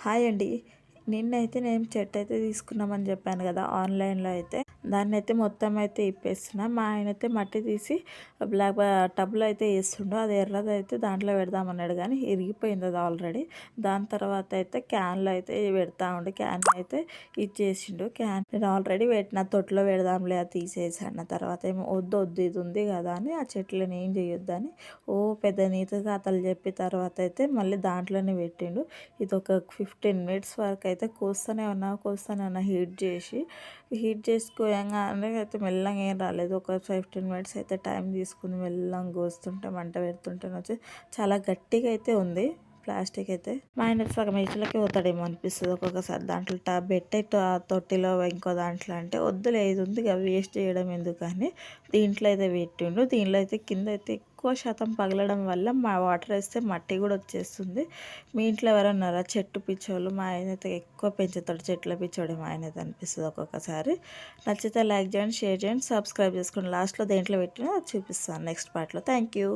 Hi అండి. నిన్నైతే నేను చెట్టు అయితే తీసుకున్నామని చెప్పాను కదా ఆన్లైన్లో అయితే. దాన్ని అయితే మొత్తం అయితే ఇప్పేస్తున్నా. మా ఆయన అయితే మట్టి తీసి బ్లాక్ టబ్లో అయితే వేస్తుండో. అది ఎర్రది అయితే దాంట్లో పెడదామన్నాడు కానీ ఇరిగిపోయింది అది ఆల్రెడీ. దాని తర్వాత అయితే క్యాన్లో అయితే పెడతా ఉండి. క్యాన్ అయితే ఇచ్చేసిండు. క్యాన్ నేను ఆల్రెడీ పెట్టిన తొట్లో పెడదాంలే అది తీసేసాను తర్వాత ఏమో వద్దు వద్దు ఇది ఉంది కదా అని ఆ చెట్లను ఏం చేయొద్దని ఓ పెద్ద నీతిగా అతలు చెప్పిన తర్వాత అయితే మళ్ళీ దాంట్లోనే పెట్టిండు. ఇది ఒక ఫిఫ్టీన్ మినిట్స్ వరకు అయితే కోస్తూనే ఉన్నా కోస్తూనే ఉన్నా హీట్ చేసి. హీట్ చేసుకోగానే అయితే మెల్లగా ఏం రాలేదు. ఒక ఫిఫ్టీన్ మినిట్స్ అయితే టైం తీసుకుంది. మెల్లగా కోస్తుంటే మంట పెడుతుంటే వచ్చి చాలా గట్టిగా అయితే ఉంది. ప్లాస్టిక్ అయితే మా ఆయన సగం ఇట్లకి పోతాడేమో అనిపిస్తుంది. ఒక్కొక్కసారి దాంట్లో టా పెట్టే తొట్టిలో ఇంకో దాంట్లో అంటే వద్దులే ఇది ఉంది కదా వేస్ట్ చేయడం ఎందుకని దీంట్లో అయితే పెట్టిండు. దీంట్లో అయితే కింద అయితే ఎక్కువ శాతం పగలడం వల్ల మా వాటర్ వేస్తే మట్టి కూడా వచ్చేస్తుంది. మీ ఇంట్లో ఎవరన్నారా చెట్టు పిచ్చోళ్ళు మా ఆయన అయితే ఎక్కువ పెంచుతాడు చెట్ల పిచ్చోడు మా ఆయన అయితే అనిపిస్తుంది ఒక్కొక్కసారి. నచ్చితే లైక్ చేయండి షేర్ చేయండి సబ్స్క్రైబ్ చేసుకోండి లాస్ట్లో దేంట్లో పెట్టినా చూపిస్తాను. నెక్స్ట్ పార్ట్లో. Thank you.